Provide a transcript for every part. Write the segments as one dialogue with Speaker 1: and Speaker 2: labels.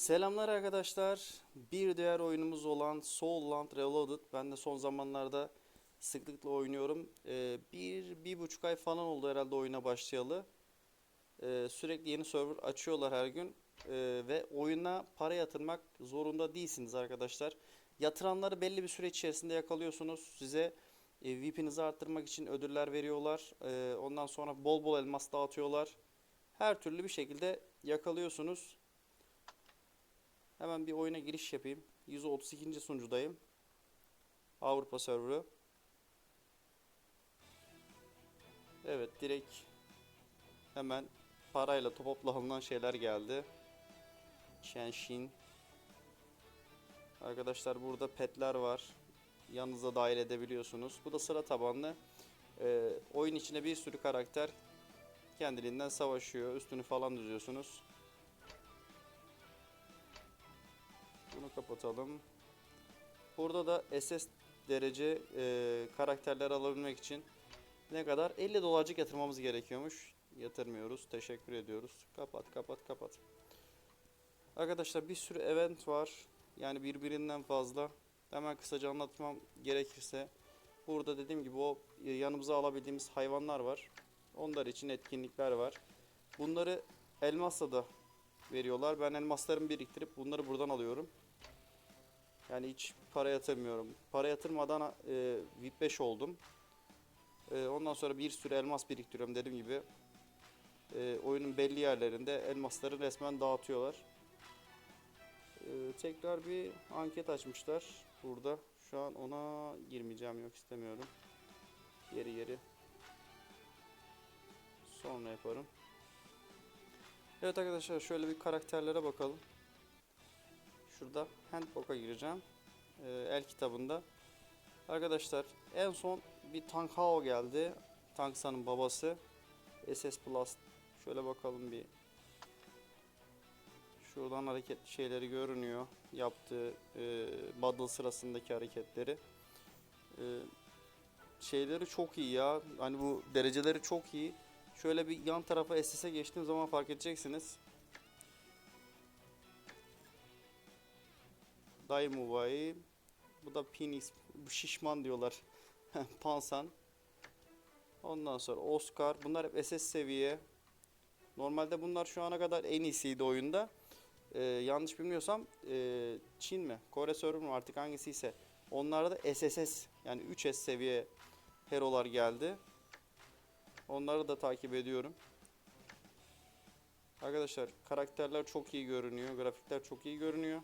Speaker 1: Selamlar arkadaşlar. Bir diğer oyunumuz olan Soulland Reloaded. Ben de son zamanlarda sıklıkla oynuyorum. Ee, bir, bir buçuk ay falan oldu herhalde oyuna başlayalı. Ee, sürekli yeni server açıyorlar her gün. Ee, ve oyuna para yatırmak zorunda değilsiniz arkadaşlar. Yatıranları belli bir süre içerisinde yakalıyorsunuz. Size e, VIP'inizi arttırmak için ödüller veriyorlar. Ee, ondan sonra bol bol elmas dağıtıyorlar. Her türlü bir şekilde yakalıyorsunuz. Hemen bir oyuna giriş yapayım. 132. sunucudayım. Avrupa serverı. Evet direkt hemen parayla alınan şeyler geldi. Chenshin. Arkadaşlar burada petler var. Yanınıza dahil edebiliyorsunuz. Bu da sıra tabanlı. Ee, oyun içinde bir sürü karakter kendiliğinden savaşıyor. Üstünü falan düzüyorsunuz. Kapatalım. Burada da SS derece e, karakterler alabilmek için ne kadar? 50 dolarcık yatırmamız gerekiyormuş. Yatırmıyoruz. Teşekkür ediyoruz. Kapat kapat kapat. Arkadaşlar bir sürü event var. Yani birbirinden fazla. Hemen kısaca anlatmam gerekirse. Burada dediğim gibi o e, yanımıza alabildiğimiz hayvanlar var. Onlar için etkinlikler var. Bunları elmasla da veriyorlar. Ben elmaslarımı biriktirip bunları buradan alıyorum. Yani hiç para yatırmıyorum. Para yatırmadan e, VIP 5 oldum. E, ondan sonra bir sürü elmas biriktiriyorum dediğim gibi. E, oyunun belli yerlerinde elmasları resmen dağıtıyorlar. E, tekrar bir anket açmışlar burada. Şu an ona girmeyeceğim yok istemiyorum. Yeri yeri. Sonra yaparım. Evet arkadaşlar şöyle bir karakterlere bakalım. Şurada Handbook'a gireceğim. Ee, el kitabında. Arkadaşlar en son bir Tank Hao geldi. Tanksan'ın babası. SS Plus. Şöyle bakalım bir. Şuradan hareketli şeyleri görünüyor. Yaptığı e, battle sırasındaki hareketleri. E, şeyleri çok iyi ya. Hani bu dereceleri çok iyi. Şöyle bir yan tarafa SS'e geçtiğim zaman fark edeceksiniz. Daimuvai. Bu da Phoenix. Bu şişman diyorlar. Pansan. Ondan sonra Oscar. Bunlar hep SS seviye. Normalde bunlar şu ana kadar en iyisiydi oyunda. Ee, yanlış bilmiyorsam e, Çin mi? Kore server mu artık hangisiyse. Onlarda da SSS yani 3S seviye hero'lar geldi. Onları da takip ediyorum. Arkadaşlar karakterler çok iyi görünüyor. Grafikler çok iyi görünüyor.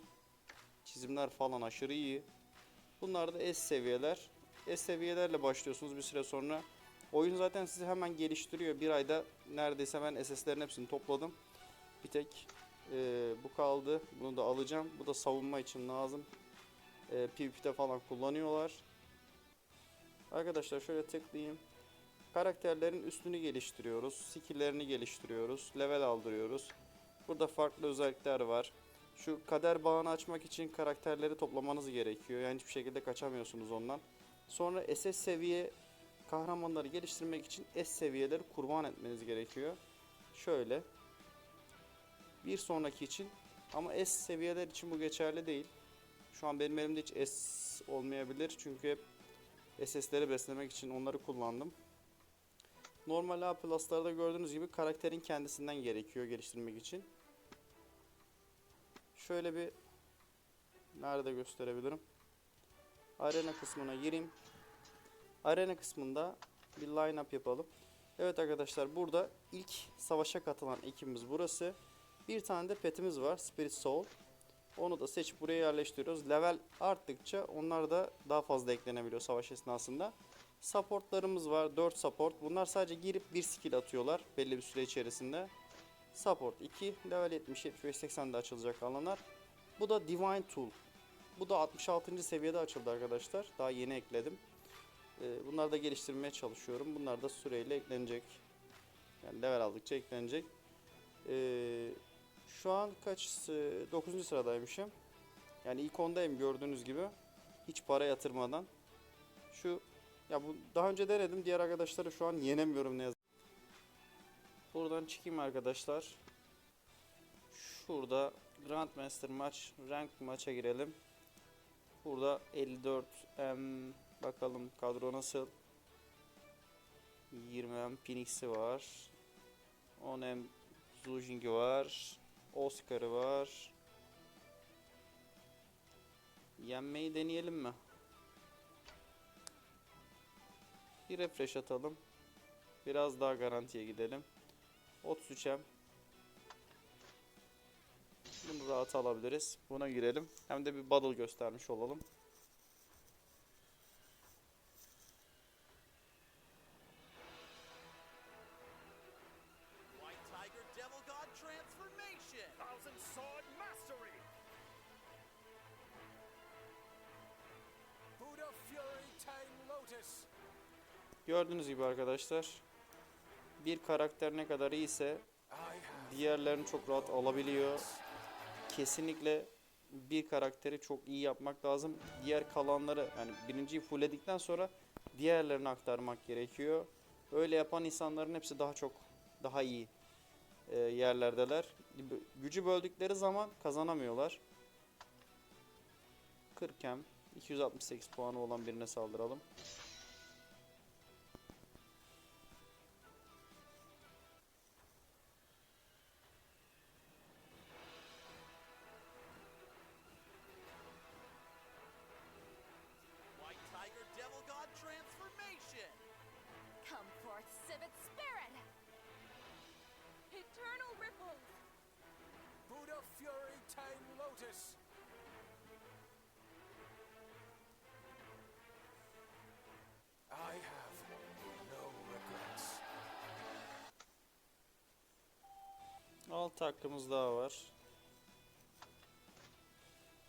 Speaker 1: Çizimler falan aşırı iyi. Bunlar da S seviyeler. S seviyelerle başlıyorsunuz bir süre sonra. Oyun zaten sizi hemen geliştiriyor. Bir ayda neredeyse ben SS'lerin hepsini topladım. Bir tek e, bu kaldı. Bunu da alacağım. Bu da savunma için lazım. E, PvP'de falan kullanıyorlar. Arkadaşlar şöyle tıklayayım. Karakterlerin üstünü geliştiriyoruz. Skill'lerini geliştiriyoruz. Level aldırıyoruz. Burada farklı özellikler var. Şu kader bağını açmak için karakterleri toplamanız gerekiyor. Yani hiçbir şekilde kaçamıyorsunuz ondan. Sonra SS seviye kahramanları geliştirmek için S seviyeleri kurban etmeniz gerekiyor. Şöyle. Bir sonraki için ama S seviyeler için bu geçerli değil. Şu an benim elimde hiç S olmayabilir. Çünkü hep SS'leri beslemek için onları kullandım. Normal A gördüğünüz gibi karakterin kendisinden gerekiyor geliştirmek için. Şöyle bir nerede gösterebilirim? Arena kısmına gireyim. Arena kısmında bir line up yapalım. Evet arkadaşlar burada ilk savaşa katılan ekibimiz burası. Bir tane de petimiz var Spirit Soul. Onu da seçip buraya yerleştiriyoruz. Level arttıkça onlar da daha fazla eklenebiliyor savaş esnasında. Supportlarımız var. 4 support. Bunlar sadece girip bir skill atıyorlar belli bir süre içerisinde. Support 2. Level 70, 75, 80'de açılacak alanlar. Bu da Divine Tool. Bu da 66. seviyede açıldı arkadaşlar. Daha yeni ekledim. Ee, bunları da geliştirmeye çalışıyorum. Bunlar da süreyle eklenecek. Yani level aldıkça eklenecek. Ee, şu an kaç? 9. sıradaymışım. Yani ilk ondayım gördüğünüz gibi. Hiç para yatırmadan. Şu ya bu daha önce denedim. Diğer arkadaşları şu an yenemiyorum ne yazık. Buradan çıkayım arkadaşlar. Şurada Grandmaster maç, rank maça girelim. Burada 54 M bakalım kadro nasıl? 20 M Phoenix'i var. 10 M Zujing'i var. Oscar'ı var. Yenmeyi deneyelim mi? Bir refresh atalım. Biraz daha garantiye gidelim. 33 M. Bunu rahat alabiliriz. Buna girelim. Hem de bir battle göstermiş olalım. Gördüğünüz gibi arkadaşlar. Bir karakter ne kadar iyiyse diğerlerini çok rahat alabiliyor. Kesinlikle bir karakteri çok iyi yapmak lazım. Diğer kalanları yani birinciyi fullledikten sonra diğerlerini aktarmak gerekiyor. Öyle yapan insanların hepsi daha çok daha iyi e, yerlerdeler. Gücü böldükleri zaman kazanamıyorlar. 40 hem 268 puanı olan birine saldıralım.
Speaker 2: Lotus! I have no regrets.
Speaker 1: 6 hakkımız daha var.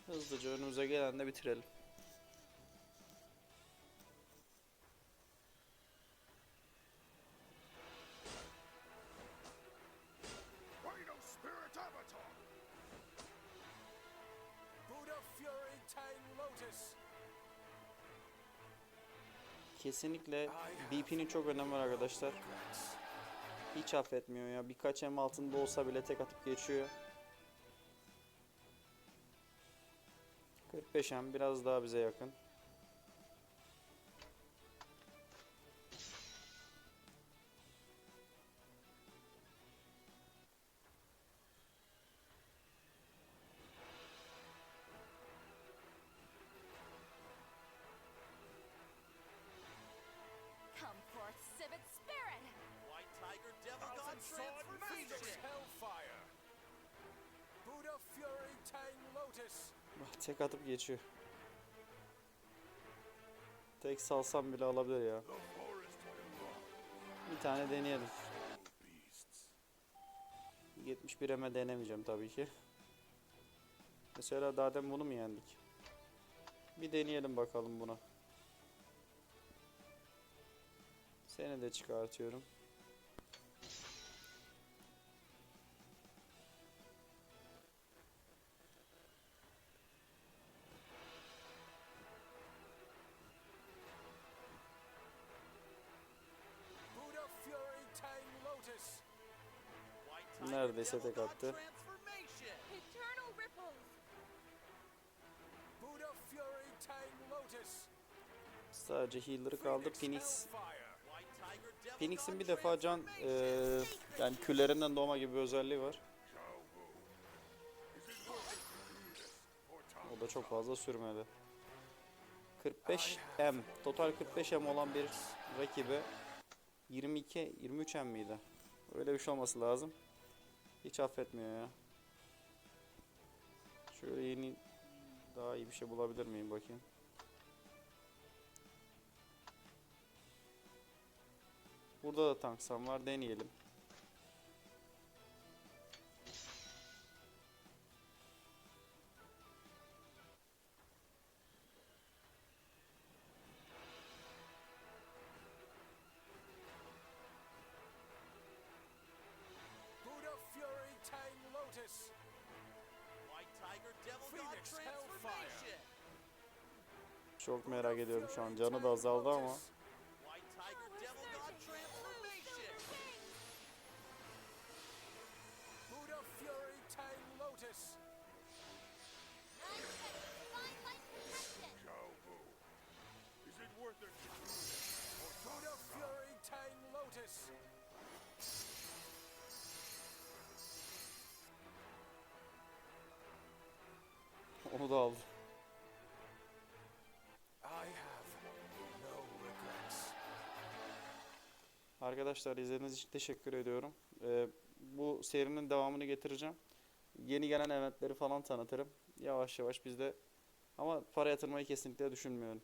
Speaker 1: Hızlıca önümüze gelen de bitirelim. Kesinlikle BP'nin çok önemi var arkadaşlar. Hiç affetmiyor ya. Birkaç em altında olsa bile tek atıp geçiyor. 45 em biraz daha bize yakın. Bak, Tek atıp geçiyor. Tek salsam bile alabilir ya. Bir tane deneyelim. 71 eme denemeyeceğim tabii ki. Mesela daha demin bunu mu yendik? Bir deneyelim bakalım buna. Seni de çıkartıyorum. Neredeyse tek attı. Sadece healer'ı kaldı. Phoenix. Phoenix'in bir defa can eee, yani küllerinden doğma gibi bir özelliği var. O da çok fazla sürmedi. 45 M. Total 45 M olan bir rakibe 22 23 M miydi? Öyle bir şey olması lazım. Hiç affetmiyor ya. Şöyle yeni daha iyi bir şey bulabilir miyim bakayım. Burada da tanksam var deneyelim. Çok merak ediyorum şu an. Canı da azaldı ama. Onu da aldı. Arkadaşlar izlediğiniz için teşekkür ediyorum. Ee, bu serinin devamını getireceğim. Yeni gelen eventleri falan tanıtırım. Yavaş yavaş biz de ama para yatırmayı kesinlikle düşünmüyorum.